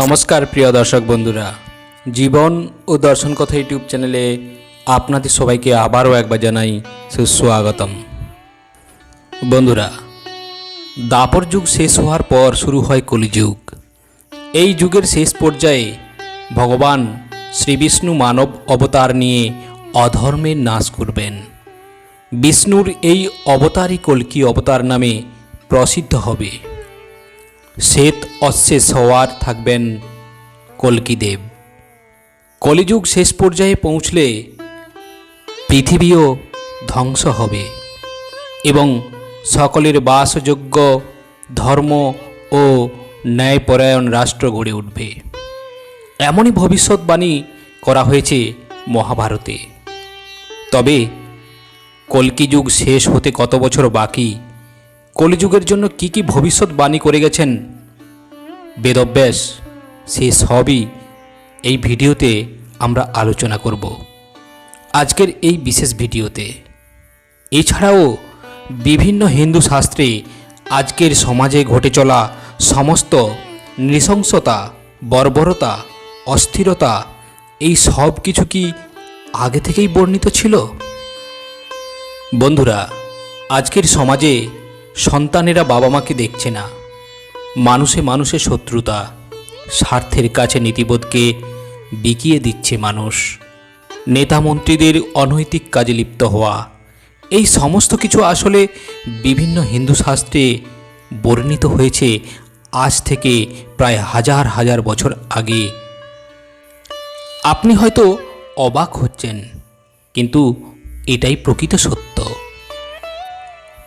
নমস্কার, প্রিয় দর্শক বন্ধুরা। জীবন ও দর্শন কথা ইউটিউব চ্যানেলে আপনাদের সবাইকে আবারও একবার জানাই সুস্বাগতম। বন্ধুরা, দাপর যুগ শেষ হওয়ার পর শুরু হয় কলিযুগ। এই যুগের শেষ পর্যায়ে ভগবান শ্রীবিষ্ণু মানব অবতার নিয়ে অধর্মের নাশ করবেন। বিষ্ণুর এই অবতারই কল্কি অবতার নামে প্রসিদ্ধ হবে। শ্বেত অশেষ হওয়ার থাকবেন কল্কিদেব। কলিযুগ শেষ পর্যায়ে পৌঁছলে পৃথিবীও ধ্বংস হবে এবং সকলের বাসযোগ্য ধর্ম ও ন্যায়পরায়ণ রাষ্ট্র গড়ে উঠবে। এমনই ভবিষ্যৎবাণী করা হয়েছে মহাভারতে। তবে কল্কি যুগ শেষ হতে কত বছর বাকি কলিযুগের জন্য কি কি ভবিষ্যৎবাণী করে গেছেন? বেদব্যাস, সে সবই এই ভিডিওতে আমরা আলোচনা করব। আজকের এই বিশেষ ভিডিওতে। এছাড়াও বিভিন্ন হিন্দু শাস্ত্রে আজকের সমাজে ঘটে চলা সমস্ত নৃশংসতা, বর্বরতা, অস্থিরতা, এই সব কিছু কি আগে থেকেই বর্ণিত ছিল? বন্ধুরা, আজকের সমাজে সন্তানেরা বাবা মাকে দেখছে না। মানুষে মানুষে শত্রুতা, স্বার্থের কাছে নীতিবোধকে বিকিয়ে দিচ্ছে মানুষ। নেতা মন্ত্রীদের অনৈতিক কাজে লিপ্ত হওয়া, এই সমস্ত কিছু আসলে বিভিন্ন হিন্দু শাস্ত্রে বর্ণিত হয়েছে আজ থেকে প্রায় হাজার হাজার বছর আগে। আপনি হয়তো অবাক হচ্ছেন, কিন্তু এটাই প্রকৃত সত্য।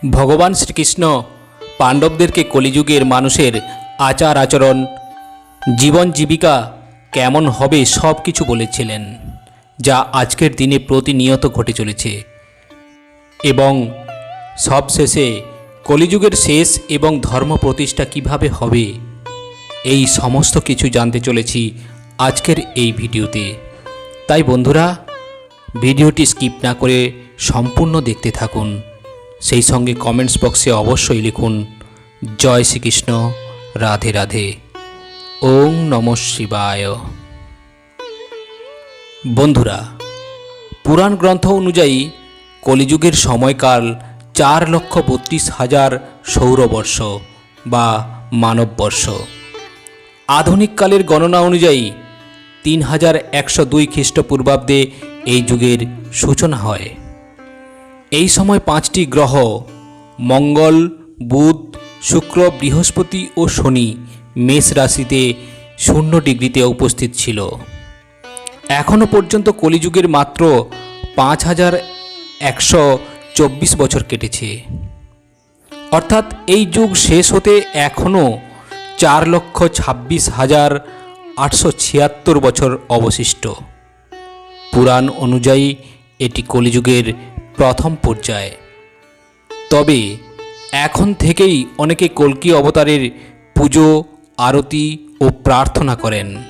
ভগবান শ্রীকৃষ্ণ পাণ্ডবদেরকে কলিযুগের মানুষের আচার আচরণ, জীবন জীবিকা কেমন হবে সব কিছু বলেছিলেন, যা আজকের দিনে প্রতিনিয়ত ঘটে চলেছে। এবং সবশেষে কলিযুগের শেষ এবং ধর্ম প্রতিষ্ঠা কীভাবে হবে, এই সমস্ত কিছু জানতে চলেছি আজকের এই ভিডিওতে। তাই বন্ধুরা, ভিডিওটি স্কিপ না করে সম্পূর্ণ দেখতে থাকুন। সেই সঙ্গে কমেন্টস বক্সে অবশ্যই লিখুন, জয় শ্রীকৃষ্ণ, রাধে রাধে, ওং নম শিবায়। বন্ধুরা, পুরাণ গ্রন্থ অনুযায়ী কলিযুগের সময়কাল চার লক্ষ বত্রিশ হাজার সৌরবর্ষ বা মানববর্ষ। আধুনিক কালের গণনা অনুযায়ী তিন হাজার একশো দুই খ্রিস্টপূর্বাব্দে এই যুগের সূচনা হয়। এই সময় পাঁচটি গ্রহ, মঙ্গল, বুধ, শুক্র, বৃহস্পতি ও শনি, মেষ রাশিতে শূন্য ডিগ্রিতে উপস্থিত ছিল। এখনও পর্যন্ত কলিযুগের মাত্র পাঁচ হাজার একশো চব্বিশ বছর কেটেছে। অর্থাৎ এই যুগ শেষ হতে এখনও চার লক্ষ ছাব্বিশ হাজার আটশো ছিয়াত্তর বছর অবশিষ্ট। পুরাণ অনুযায়ী এটি কলিযুগের প্রথম পর্যায়। তবে এখন থেকেই অনেকে কল্কি অবতারের পুজো, আরতি ও প্রার্থনা করেন।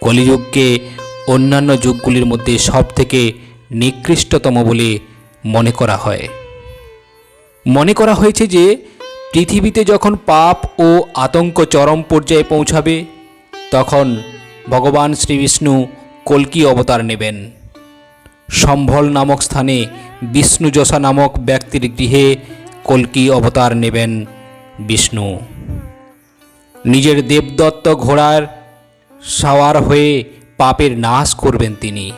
কলিযুগকে অন্যান্য যুগগুলির মধ্যে সবথেকে নিকৃষ্টতম বলে মনে করা হয়। মনে করা হয়েছে যে, পৃথিবীতে যখন পাপ ও আতঙ্ক চরম পর্যায়ে পৌঁছাবে, তখন ভগবান শ্রীবিষ্ণু কল্কি অবতার নেবেন। সম্ভল নামক স্থানে বিষ্ণুযশা নামক ব্যক্তির গৃহে কল্কি অবতার নেবেন বিষ্ণু। নিজের দেবদত্ত ঘোড়ার সাওয়ার হয়ে পাপের নাশ করবেন তিনি।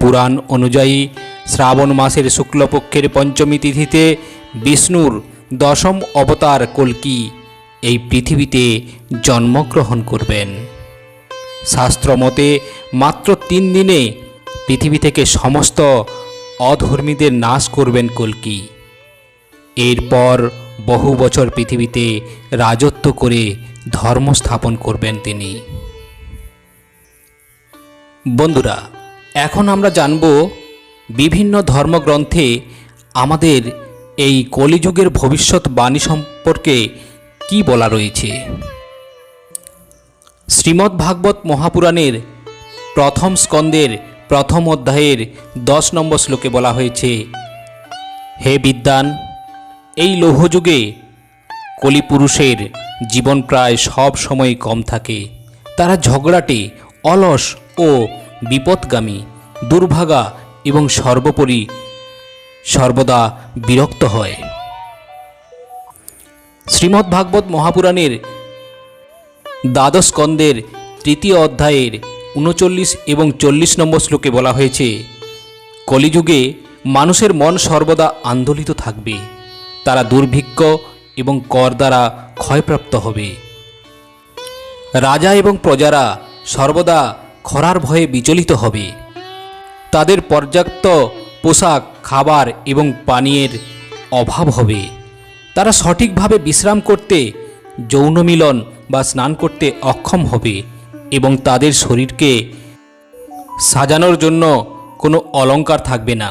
পুরাণ অনুযায়ী শ্রাবণ মাসের শুক্লপক্ষের পঞ্চমী তিথিতে বিষ্ণুর দশম অবতার কল্কি এই পৃথিবীতে জন্মগ্রহণ করবেন। শাস্ত্রমতে মাত্র তিন দিনে পৃথিবী থেকে সমস্ত অধর্মীদের নাশ করবেন কল্কি। এরপর বহু বছর পৃথিবীতে রাজত্ব করে ধর্ম স্থাপন করবেন তিনি। বন্ধুরা, এখন আমরা জানব বিভিন্ন ধর্মগ্রন্থে আমাদের এই কলিযুগের ভবিষ্যৎ বাণী সম্পর্কে কি বলা রয়েছে। শ্রীমদ্ ভাগবত মহাপুরাণের প্রথম স্কন্দের প্রথম অধ্যায়ের দশ নম্বর শ্লোকে বলা হয়েছে, হে বিদ্যান এই লৌহযুগে কলিপুরুষের জীবন প্রায় সব সময় কম থাকে। তারা ঝগড়াটে, অলস ও বিপদগামী, দুর্ভাগা এবং সর্বোপরি সর্বদা বিরক্ত হয়। শ্রীমদ্ ভাগবত মহাপুরাণের দ্বাদশ স্কন্দের তৃতীয় অধ্যায়ের উনচল্লিশ এবং চল্লিশ নম্বর শ্লোকে বলা হয়েছে, কলিযুগে মানুষের মন সর্বদা আন্দোলিত থাকবে। তারা দুর্ভিক্ষ এবং কর দ্বারা ক্ষয়প্রাপ্ত হবে। রাজা এবং প্রজারা সর্বদা খরার ভয়ে বিচলিত হবে। তাদের পর্যাপ্ত পোশাক, খাবার এবং পানীয়ের অভাব হবে। তারা সঠিকভাবে বিশ্রাম করতে, যৌন মিলন বা স্নান করতে অক্ষম হবে। এবং তাদের শরীরকে সাজানোর জন্য কোনো অলংকার থাকবে না।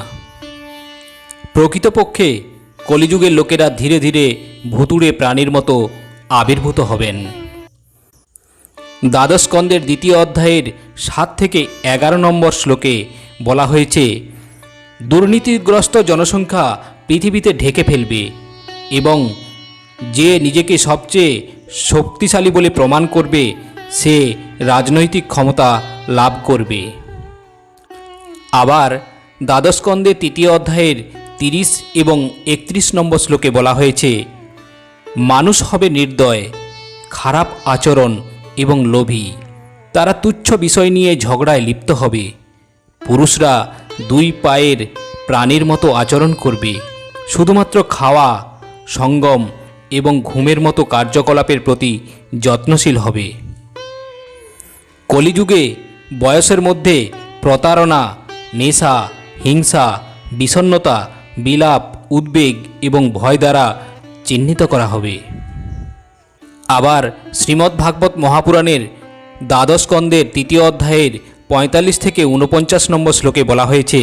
প্রকৃতপক্ষে কলিযুগের লোকেরা ধীরে ধীরে ভুতুড়ে প্রাণীর মতো আবির্ভূত হবেন। দ্বাদশ স্কন্দের দ্বিতীয় অধ্যায়ের সাত থেকে এগারো নম্বর শ্লোকে বলা হয়েছে, দুর্নীতিগ্রস্ত জনসংখ্যা পৃথিবীতে ঢেকে ফেলবে এবং যে নিজেকে সবচেয়ে শক্তিশালী বলে প্রমাণ করবে সে রাজনৈতিক ক্ষমতা লাভ করবে। আবার দ্বাদশকন্দে তৃতীয় অধ্যায়ের তিরিশ এবং একত্রিশ নম্বর শ্লোকে বলা হয়েছে, মানুষ হবে নির্দয়, খারাপ আচরণ এবং লোভী। তারা তুচ্ছ বিষয় নিয়ে ঝগড়ায় লিপ্ত হবে। পুরুষরা দুই পায়ের প্রাণীর মতো আচরণ করবে। শুধুমাত্র খাওয়া, সঙ্গম এবং ঘুমের মতো কার্যকলাপের প্রতি যত্নশীল হবে। কলিযুগে বয়সের মধ্যে প্রতারণা, নেশা, হিংসা বিষণ্নতা বিলাপ, উদ্বেগ এবং ভয় দ্বারা চিহ্নিত করা হবে। আবার শ্রীমদ্ ভাগবত মহাপুরাণের দ্বাদশ স্কন্দের তৃতীয় অধ্যায়ের পঁয়তাল্লিশ থেকে উনপঞ্চাশ নম্বর শ্লোকে বলা হয়েছে,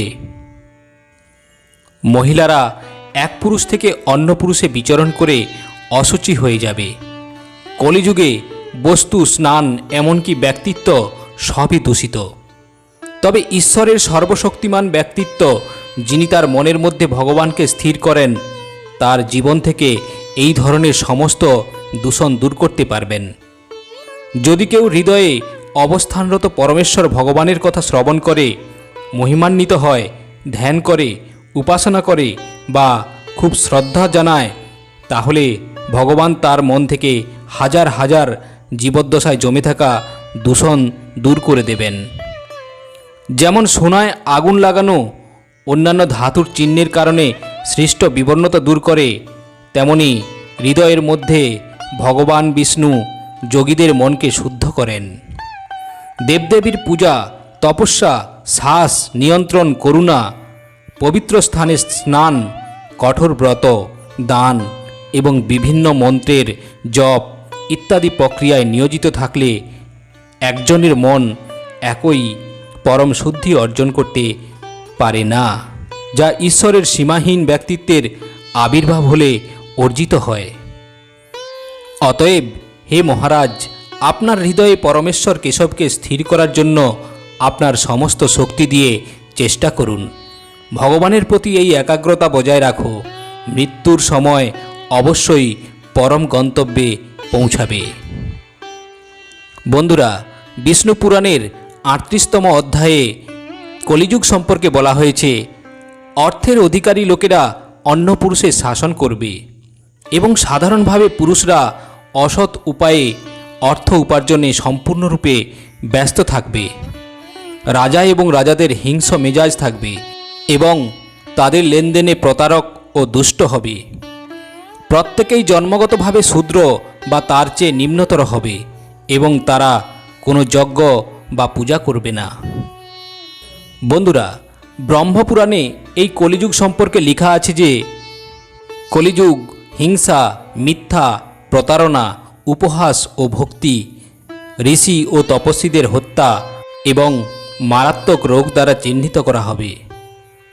মহিলারা এক পুরুষ থেকে অন্য পুরুষে বিচরণ করে অসুচি হয়ে যাবে। কলিযুগে বস্তু, স্নান, এমনকি ব্যক্তিত্ব সবই দূষিত। তবে ঈশ্বরের সর্বশক্তিমান ব্যক্তিত্ব, যিনি তার মনের মধ্যে ভগবানকে স্থির করেন, তার জীবন থেকে এই ধরনের সমস্ত দূষণ দূর করতে পারবেন। যদি কেউ হৃদয়ে অবস্থানরত পরমেশ্বর ভগবানের কথা শ্রবণ করে, মহিমান্বিত হয়, ধ্যান করে, উপাসনা করে বা খুব শ্রদ্ধা জানায়, তাহলে ভগবান তার মন থেকে হাজার হাজার জীবদ্দশায় জমে থাকা দূষণ দূর করে দেবেন। যেমন সোনায় আগুন লাগানো, অন্যান্য ধাতুর চিহ্নের কারণে সৃষ্ট বিবর্ণতা দূর করে, তেমনি হৃদয়ের মধ্যে ভগবান বিষ্ণু যোগীদের মনকে শুদ্ধ করেন। দেবদেবীর পূজা, তপস্যা, শ্বাস, নিয়ন্ত্রণ, করুণা, পবিত্র স্থানে স্নান, কঠোর ব্রত, দান এবং বিভিন্ন মন্ত্রের জপ ইত্যাদি প্রক্রিয়ায় নিয়োজিত থাকলে একজনের মন একই পরম শুদ্ধি অর্জন করতে পারে না, যা ঈশ্বরের সীমাহীন ব্যক্তিত্বের আবির্ভাব হলে অর্জিত হয়। অতএব, হে মহারাজ, আপনার হৃদয়ে পরমেশ্বর কেশবকে স্থির করার জন্য আপনার সমস্ত শক্তি দিয়ে চেষ্টা করুন। ভগবানের প্রতি এই একাগ্রতা বজায় রাখো। মৃত্যুর সময় অবশ্যই পরম গন্তব্যে পৌঁছাবে। বন্ধুরা, বিষ্ণু পুরাণের আটত্রিশতম অধ্যায়ে কলিযুগ সম্পর্কে বলা হয়েছে, অর্থের অধিকারী লোকেরা অন্য পুরুষের শাসন করবে এবং সাধারণভাবে পুরুষরা অসৎ উপায়ে অর্থ উপার্জনে সম্পূর্ণরূপে ব্যস্ত থাকবে। রাজা এবং রাজাদের হিংস মেজাজ থাকবে এবং তাদের লেনদেনে প্রতারক ও দুষ্ট হবে। প্রত্যেকেই জন্মগতভাবে শূদ্র বা তার চেয়ে নিম্নতর হবে এবং তারা কোনো যজ্ঞ বা পূজা করবে না। বন্ধুরা, ব্রহ্মপুরাণে এই কলিযুগ সম্পর্কে লেখা আছে যে, কলিযুগ, হিংসা, মিথ্যা, প্রতারণা, উপহাস ও ভক্তি, ঋষি ও তপস্বীদের হত্যা এবং মারাত্মক রোগ দ্বারা চিহ্নিত করা হবে।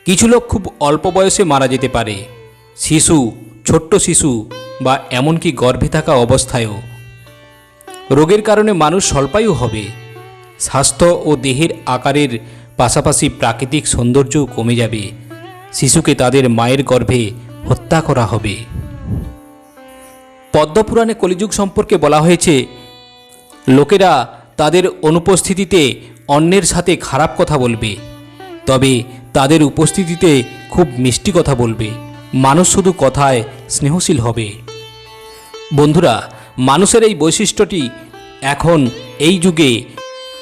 কিছু লোক খুব অল্প বয়সে মারা যেতে পারে। শিশু ছোট্ট শিশু বা এমনকি গর্ভে থাকা অবস্থায়ও। রোগের কারণে মানুষ স্বল্পায়ু হবে। স্বাস্থ্য ও দেহের আকারের পাশাপাশি প্রাকৃতিক সৌন্দর্যও কমে যাবে। শিশুকে তাদের মায়ের গর্ভে হত্যা করা হবে। পদ্মপুরাণে কলিযুগ সম্পর্কে বলা হয়েছে, লোকেরা তাদের অনুপস্থিতিতে অন্যের সাথে খারাপ কথা বলবে, তবে তাদের উপস্থিতিতে খুব মিষ্টি কথা বলবে। মানুষ শুধু কথায় স্নেহশীল হবে। বন্ধুরা, মানুষের এই বৈশিষ্ট্যটি এখন এই যুগে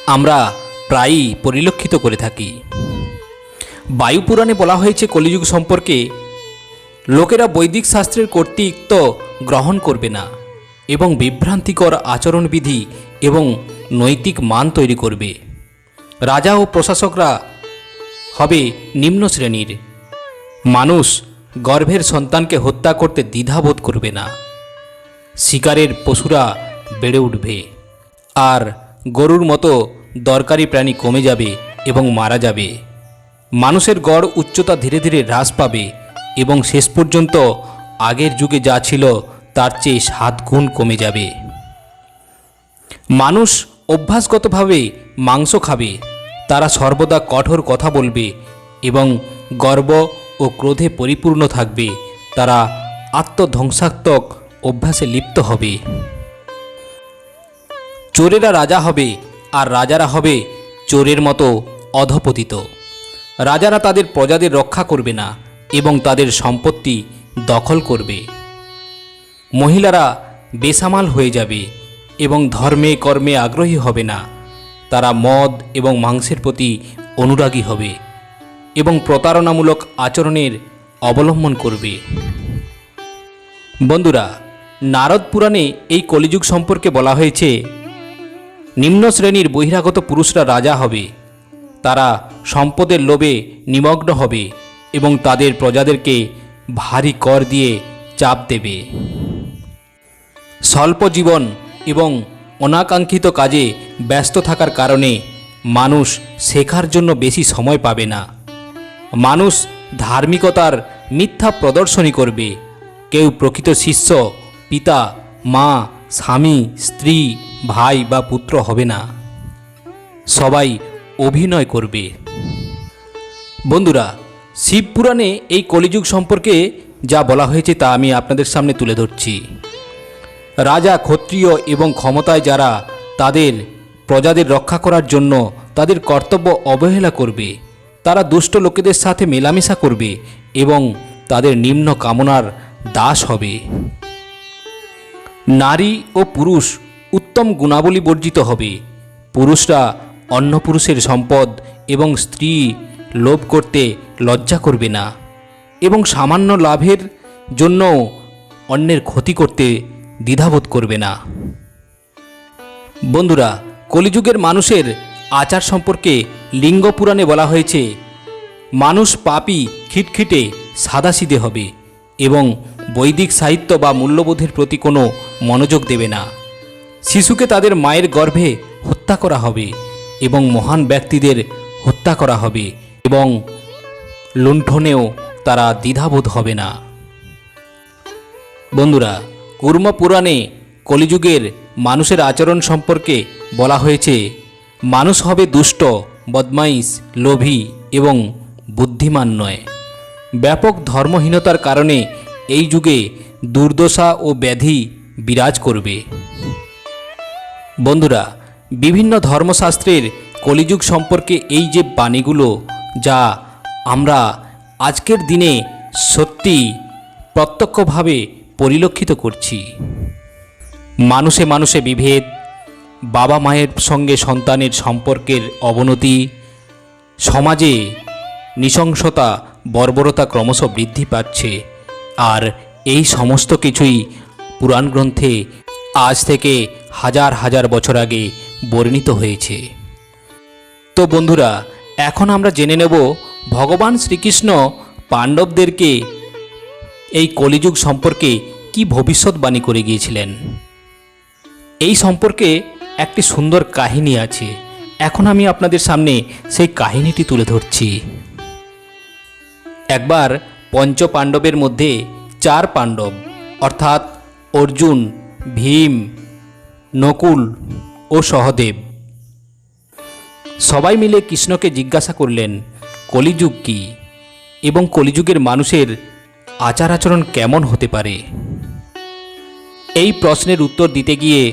আমরা প্রায়ই পরিলক্ষিত করে থাকি। বায়ুপুরাণে বলা হয়েছে, কলিযুগ সম্পর্কে লোকেরা বৈদিক শাস্ত্রের কর্তৃত্ব গ্রহণ করবে না এবং বিভ্রান্তিকর আচরণবিধি এবং নৈতিক মান তৈরি করবে। রাজা ও প্রশাসকরা হবে নিম্ন শ্রেণির। মানুষ গর্ভের সন্তানকে হত্যা করতে দ্বিধাবোধ করবে না। শিকারের পশুরা বেড়ে উঠবে। আর গরুর মতো দরকারি প্রাণী কমে যাবে এবং মারা যাবে। মানুষের গড় উচ্চতা ধীরে ধীরে হ্রাস পাবে এবং শেষ পর্যন্ত আগের যুগে যা ছিল তার চেয়ে সাত গুণ কমে যাবে। মানুষ অভ্যাসগতভাবে মাংস খাবে, তারা সর্বদা কঠোর কথা বলবে এবং গর্ব ও ক্রোধে পরিপূর্ণ থাকবে, তারা আত্মধ্বংসাত্মক অভ্যাসে লিপ্ত হবে। চোরেরা রাজা হবে, আর রাজারা হবে চোরের মতো অধপতিত। রাজারা তাদের প্রজাদের রক্ষা করবে না এবং তাদের সম্পত্তি দখল করবে। মহিলারা বেসামাল হয়ে যাবে এবং ধর্মে কর্মে আগ্রহী হবে না। তারা মদ এবং মাংসের প্রতি অনুরাগী হবে। এবং প্রতারণামূলক আচরণের অবলম্বন করবে। বন্ধুরা, নারদ পুরাণে এই কলিযুগ সম্পর্কে বলা হয়েছে, নিম্ন শ্রেণির বহিরাগত পুরুষরা রাজা হবে। তারা সম্পদের লোভে নিমগ্ন হবে এবং তাদের প্রজাদেরকে ভারী কর দিয়ে চাপ দেবে। স্বল্প জীবন এবং অনাকাঙ্ক্ষিত কাজে ব্যস্ত থাকার কারণে মানুষ শেখার জন্য বেশি সময় পাবে না। মানুষ ধার্মিকতার মিথ্যা প্রদর্শনী করবে। কেউ প্রকৃত শিষ্য, পিতা, মা, স্বামী, স্ত্রী, ভাই বা পুত্র হবে না। সবাই অভিনয় করবে। বন্ধুরা শিবপুরাণে এই কলিযুগ সম্পর্কে যা বলা হয়েছে তা আমি আপনাদের সামনে তুলে ধরছি। রাজা, ক্ষত্রিয় এবং ক্ষমতায় যারা, তাদের প্রজাদের রক্ষা করার জন্য তাদের কর্তব্য অবহেলা করবে। তারা দুষ্ট লোকেদের সাথে মেলামেশা করবে এবং তাদের নিম্ন কামনার দাস হবে। নারী ও পুরুষ উত্তম গুণাবলী বর্জিত হবে। পুরুষরা অন্য পুরুষের সম্পদ এবং স্ত্রী লোভ করতে লজ্জা করবে না এবং সামান্য লাভের জন্য অন্যের ক্ষতি করতে দ্বিধাবোধ করবে না। বন্ধুরা, কলিযুগের মানুষের আচার সম্পর্কে লিঙ্গ পুরাণে বলা হয়েছে, মানুষ পাপি খিটখিটে সাদাসিদে হবে এবং বৈদিক সাহিত্য বা মূল্যবোধের প্রতি কোনো মনোযোগ দেবে না। শিশুকে তাদের মায়ের গর্ভে হত্যা করা হবে এবং মহান ব্যক্তিদের হত্যা করা হবে এবং লুণ্ঠনেও তারা দ্বিধাবোধ হবে না। বন্ধুরা কুর্ম পুরাণে কলিযুগের মানুষের আচরণ সম্পর্কে বলা হয়েছে, মানুষ হবে দুষ্ট বদমাইশ, লোভী এবং বুদ্ধিমান নয়। ব্যাপক ধর্মহীনতার কারণে এই যুগে দুর্দশা ও ব্যাধি বিরাজ করবে। বন্ধুরা, বিভিন্ন ধর্মশাস্ত্রের কলিযুগ সম্পর্কে এই যে বাণীগুলো যা আমরা আজকের দিনে সত্যি প্রত্যক্ষভাবে পরিলক্ষিত করছি। মানুষে মানুষে বিভেদ বাবা মায়ের সঙ্গে সন্তানের সম্পর্কের অবনতি, সমাজে নৃশংসতা, বর্বরতা ক্রমশ বৃদ্ধি পাচ্ছে। আর এই সমস্ত কিছুই পুরাণ গ্রন্থে আজ থেকে হাজার হাজার বছর আগে বর্ণিত হয়েছে। তো বন্ধুরা, এখন আমরা জেনে নেব ভগবান শ্রীকৃষ্ণ পাণ্ডবদেরকে এই কলিযুগ সম্পর্কে কি ভবিষ্যৎবাণী করে গিয়েছিলেন। এই সম্পর্কে একটি সুন্দর কাহিনী আছে। এখন আমি আপনাদের সামনে সেই কাহিনীটি তুলে ধরছি। একবার পঞ্চ পাণ্ডবের মধ্যে চার পাণ্ডব, অর্থাৎ অর্জুন, ভীম, নকুল ও সহদেব, সবাই মিলে কৃষ্ণকে জিজ্ঞাসা করলেন, কলিযুগ কি? এবং কলিযুগের মানুষের আচার আচরণ কেমন হতে পারে? এই প্রশ্নের উত্তর দিতে গিয়ে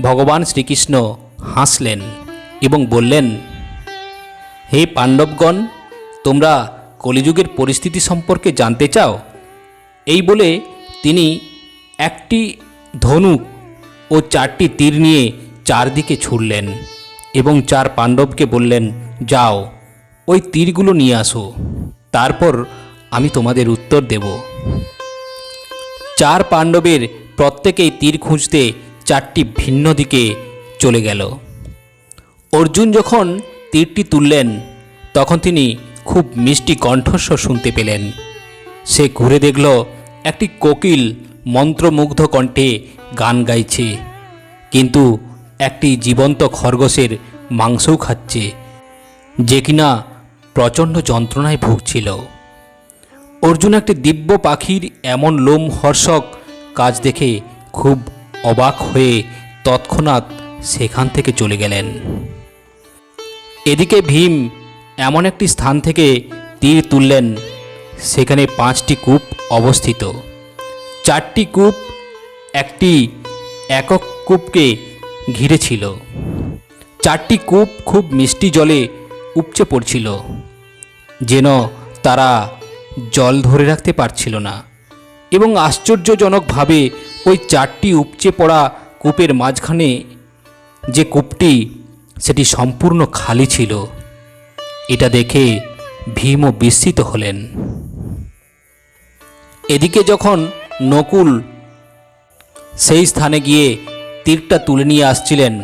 ভগবান শ্রীকৃষ্ণ হাসলেন এবং বললেন, হে পাণ্ডবগণ, তোমরা কলিযুগের পরিস্থিতি সম্পর্কে জানতে চাও? এই বলে তিনি একটি ধনুক ও চারটি তীর নিয়ে চারদিকে ছুড়লেন এবং চার পাণ্ডবকে বললেন, যাও, ওই তীরগুলো নিয়ে আসো, তারপর আমি তোমাদের উত্তর দেব। চার পাণ্ডবের প্রত্যেকেই তীর খুঁজতে চারটি ভিন্ন দিকে চলে গেল। অর্জুন যখন তীরটি তুললেন, তখন তিনি খুব মিষ্টি কণ্ঠস্বর শুনতে পেলেন। সে ঘুরে দেখল একটি কোকিল মন্ত্রমুগ্ধ কণ্ঠে গান গাইছে, কিন্তু একটি জীবন্ত খরগোশের মাংসও খাচ্ছে, যে কিনা প্রচণ্ড যন্ত্রণায় ভুগছিল। অর্জুন একটি দিব্য পাখির এমন লোমহর্ষক কাজ দেখে খুব অবাক হয়ে তৎক্ষণাৎ সেখান থেকে চলে গেলেন। এদিকে ভীম এমন একটি স্থান থেকে তীর তুললেন, সেখানে পাঁচটি কূপ অবস্থিত। চারটি কূপ একটি একক কূপকে ঘিরে ছিল। চারটি কূপ খুব মিষ্টি জলে উপচে পড়ছিল, যেন তারা জল ধরে রাখতে পারছিল না, এবং আশ্চর্যজনকভাবে ওই চারটি উপচে পড়া কূপের মাঝখানে যে কূপটি, সেটি সম্পূর্ণ খালি ছিল। এটা দেখে ভীমও বিস্মিত হলেন। এদিকে যখন নকুল সেই স্থানে গিয়ে তীরটা তুলে নিয়ে আসছিলেন,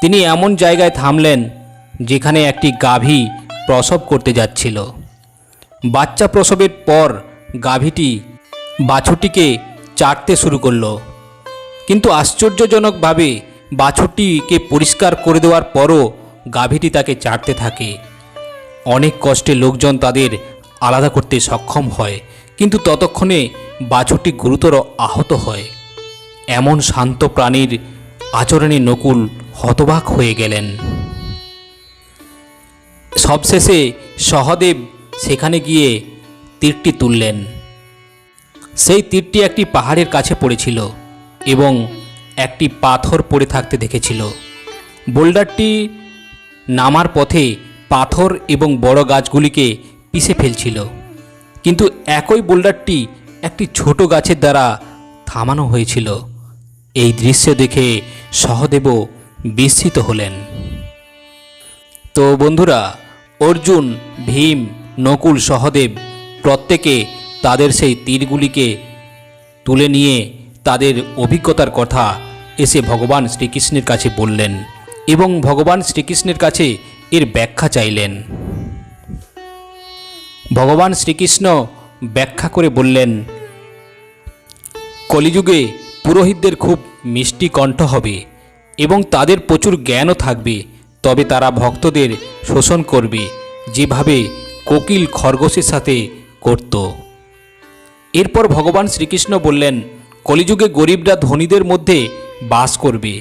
তিনি এমন জায়গায় থামলেন যেখানে একটি গাভী প্রসব করতে যাচ্ছিল। বাচ্চা প্রসবের পর গাভীটি বাছুরটিকে চাটতে শুরু করল। কিন্তু আশ্চর্যজনকভাবে বাছুরটিকে পরিষ্কার করে দেওয়ার পরও গাভীটি তাকে চাটতে থাকে। অনেক কষ্টে লোকজন তাদের আলাদা করতে সক্ষম হয়, কিন্তু ততক্ষণে বাছুরটি গুরুতর আহত হয়। এমন শান্ত প্রাণীর আচরণে নকুল হতবাক হয়ে গেলেন। সবশেষে সহদেব সেখানে গিয়ে তীরটি তুললেন। সেই তীরটি একটি পাহাড়ের কাছে পড়েছিল এবং একটি পাথর পড়ে থাকতে দেখেছিল। বোল্ডারটি নামার পথে পাথর এবং বড় গাছগুলিকে পিষে ফেলছিল। কিন্তু একই বোল্ডারটি একটি ছোট গাছের দ্বারা থামানো হয়েছিল। এই দৃশ্য দেখে সহদেবও বিস্মিত হলেন। তো বন্ধুরা, অর্জুন, ভীম, নকুল, সহদেব প্রত্যেকে তাদের সেই তীরগুলিকে তুলে নিয়ে তাদের অভিজ্ঞতার কথা এসে ভগবান শ্রীকৃষ্ণের কাছে বললেন এবং ভগবান শ্রীকৃষ্ণের কাছে এর ব্যাখ্যা চাইলেন। ভগবান শ্রীকৃষ্ণ ব্যাখ্যা করে বললেন, কলিযুগে পুরোহিতদের খুব মিষ্টি কণ্ঠ হবে এবং তাদের প্রচুর জ্ঞানও থাকবে, তবে তারা ভক্তদের শোষণ করবে, যেভাবে কোকিল খরগোশের সাথে করত। এরপর ভগবান শ্রীকৃষ্ণ বললেন, কলিযুগে গরিবরা ধনীদের মধ্যে বাস করবে।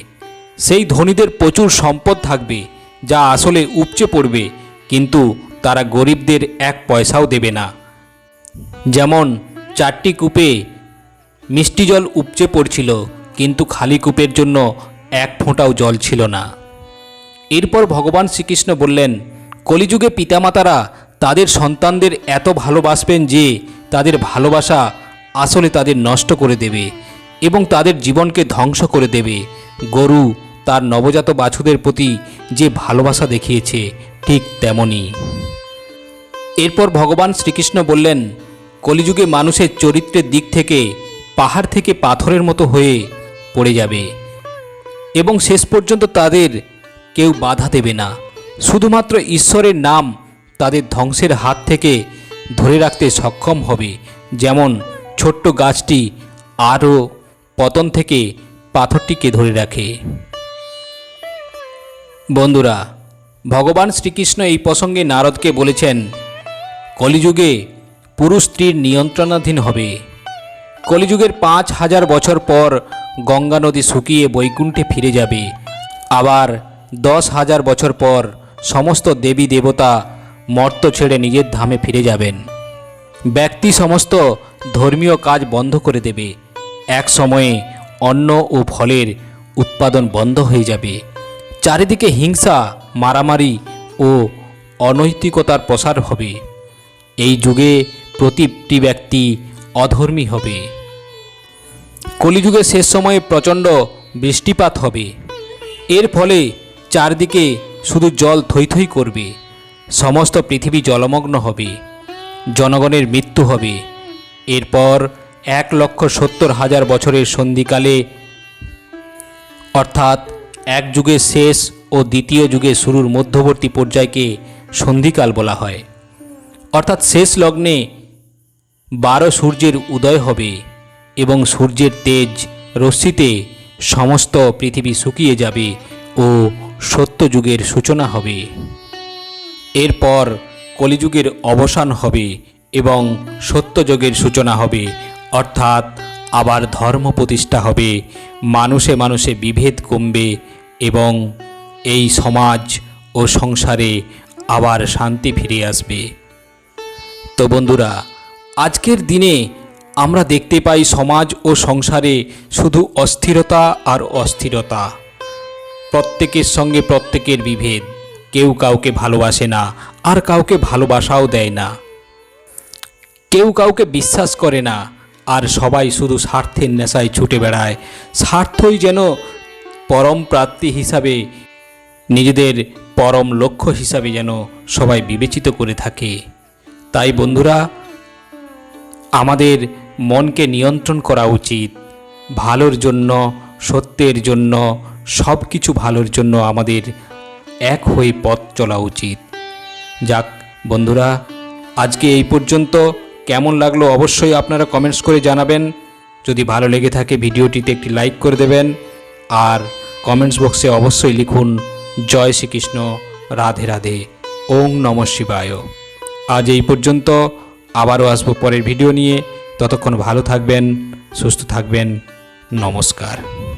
সেই ধনীদের প্রচুর সম্পদ থাকবে, যা আসলে উপচে পড়বে, কিন্তু তারা গরিবদের এক পয়সাও দেবে না। যেমন চারটি কূপে মিষ্টি জল উপচে পড়ছিল, কিন্তু খালি কূপের জন্য এক ফোঁটাও জল ছিল না। এরপর ভগবান শ্রীকৃষ্ণ বললেন, কলিযুগে পিতামাতারা তাদের সন্তানদের এত ভালোবাসবেন যে তাদের ভালোবাসা আসলে তাদের নষ্ট করে দেবে এবং তাদের জীবনকে ধ্বংস করে দেবে। গরু তার নবজাত বাছুদের প্রতি যে ভালোবাসা দেখিয়েছে, ঠিক তেমনই এরপর ভগবান শ্রীকৃষ্ণ বললেন, কলিযুগে মানুষের চরিত্রের দিক থেকে পাহাড় থেকে পাথরের মতো হয়ে পড়ে যাবে এবং শেষ পর্যন্ত তাদের কেউ বাধা দেবে না। শুধুমাত্র ঈশ্বরের নাম তাদের ধ্বংসের হাত থেকে ধরে রাখতে সক্ষম হবে। যেমন ছোট্ট গাছটি আরও পতন থেকে পাথরটিকে ধরে রাখে। বন্ধুরা, ভগবান শ্রীকৃষ্ণ এই প্রসঙ্গে নারদকে বলেছেন, কলিযুগে পুরুষ স্ত্রীর নিয়ন্ত্রণাধীন হবে। কলিযুগের পাঁচ হাজার বছর পর গঙ্গা নদী শুকিয়ে বৈকুণ্ঠে ফিরে যাবে। আবার দশ হাজার বছর পর সমস্ত দেবী দেবতা মর্ত ছেড়ে নিজের ধামে ফিরে যাবেন। ব্যক্তি সমস্ত ধর্মীয় কাজ বন্ধ করে দেবে। এক সময়ে অন্ন ও ফলের উৎপাদন বন্ধ হয়ে যাবে। চারিদিকে হিংসা, মারামারি ও অনৈতিকতার প্রসার হবে। এই যুগে প্রতিটি ব্যক্তি অধর্মী হবে। কলিযুগের শেষ সময়ে প্রচণ্ড বৃষ্টিপাত হবে। এর ফলে চারদিকে শুধু জল থই থই করবে। সমস্ত পৃথিবী জলমগ্ন হবে, জনগণের মৃত্যু হবে। এরপর এক লক্ষ সত্তর হাজার বছরের সন্ধিকালে, অর্থাৎ এক যুগের শেষ ও দ্বিতীয় যুগের শুরুর মধ্যবর্তী পর্যায়কে সন্ধিকাল বলা হয়। অর্থাৎ শেষ লগ্নে বারো সূর্যের উদয় হবে এবং সূর্যের তেজ রশ্মিতে সমস্ত পৃথিবী শুকিয়ে যাবে ও সত্যযুগের সূচনা হবে। এরপর কলিযুগের অবসান হবে এবং সত্যযুগের সূচনা হবে, অর্থাৎ আবার ধর্ম প্রতিষ্ঠা হবে, মানুষে মানুষে বিভেদ কমবে এবং এই সমাজ ও সংসারে আবার শান্তি ফিরে আসবে। তো বন্ধুরা, আজকের দিনে আমরা দেখতে পাই সমাজ ও সংসারে শুধু অস্থিরতা আর অস্থিরতা, প্রত্যেকের সঙ্গে প্রত্যেকের বিভেদ। কেউ কাউকে ভালোবাসে না, আর কাউকে ভালোবাসাও দেয় না। কেউ কাউকে বিশ্বাস করে না, আর সবাই শুধু স্বার্থের নেশায় ছুটে বেড়ায়। স্বার্থই যেন পরম প্রাপ্তি হিসাবে, নিজেদের পরম লক্ষ্য হিসাবে যেন সবাই বিবেচিত করে থাকে। তাই বন্ধুরা, আমাদের মনকে নিয়ন্ত্রণ করা উচিত। ভালোর জন্য, সত্যের জন্য সব কিছু ভালোর জন্য আমাদের এক হয়ে পথ চলা উচিত। যাক, বন্ধুরা, আজকে এই পর্যন্ত। কেমন লাগল অবশ্যই আপনারা কমেন্টস করে জানাবেন। যদি ভালো লেগে থাকে ভিডিওটিতে একটি লাইক করে দেবেন। আর কমেন্টস বক্সে অবশ্যই লিখুন, জয় শ্রীকৃষ্ণ, রাধে রাধে ওং নম শিবায়। আজ এই পর্যন্ত, আবারও আসব পরের ভিডিও নিয়ে। ততক্ষণ ভালো থাকবেন, সুস্থ থাকবেন, নমস্কার।